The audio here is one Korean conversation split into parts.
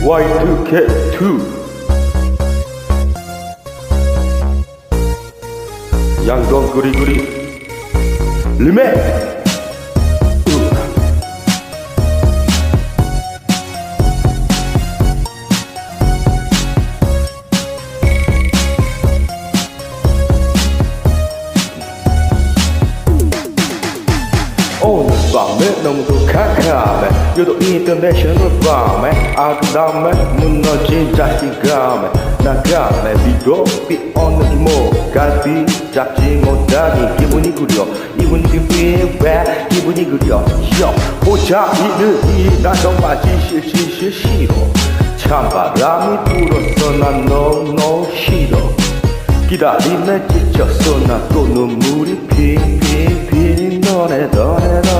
Y2K2 양돈 구리구리. 리메 밤에 너무도 캄캄해 여도 인터내셔널 밤에 아름다움에 무너진 자신감에 나감에 비도 비 오는 목갈비 잡지 못하니 기분이 구려 이분이 왜 기분이 구려 요 보자 이들이 난 정말 지실지실 싫어 찬바람이 불어서 난 너무 싫어 기다림에 지쳐서 나또 눈물이 핑핑핑 너네 너네 너네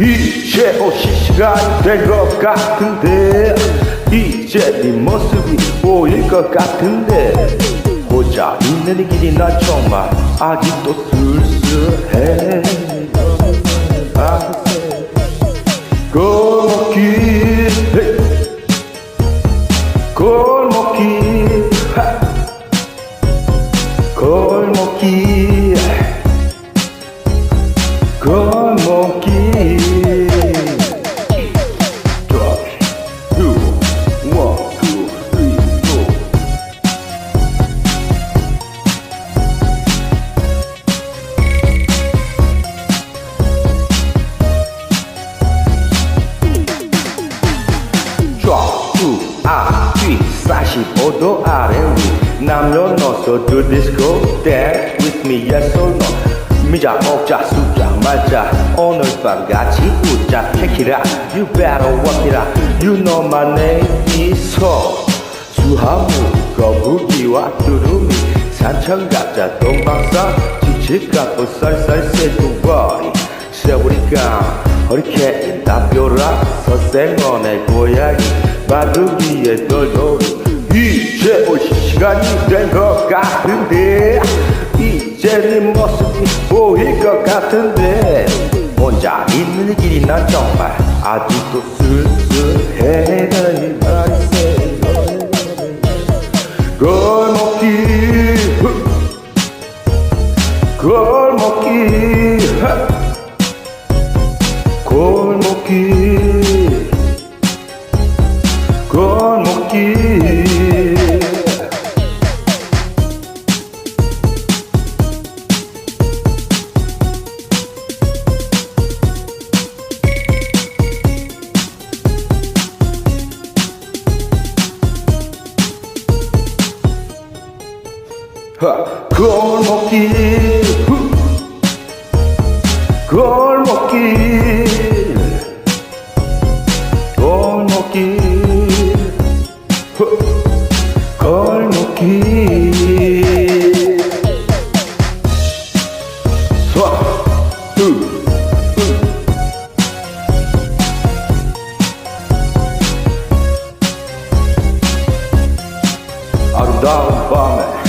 이제 오실 시간이 된것 같은데 이제 네 모습이 보일 것 같은데 혼자 있는 이 길이 나 정말 아직도 쓸쓸해 아, 골목길 헤이. 골목길 앞뒤 45도 아래 위 남녀노소 do disco dance with me yes or no 미자 먹자 숫자 말자 오늘 밤 같이 웃자 check it out you better work it out you know my name 이소 수하무 거북이와 두루미 산천 가자 동방산 지치갖고 쌀쌀 새두머리 세우니까 허리케인 담벼락 서생원의 고양이. 바둑이의 돌돌이 이제 올 시간이 된 것 같은데. 이제 네 모습이 보일 것 같은데. 혼자 있는 길이 난 정말 아직도 쓸쓸해 이 그걸 먹기. 그걸 먹기. 그걸 먹기. 그걸 먹기. 아름다운 밤에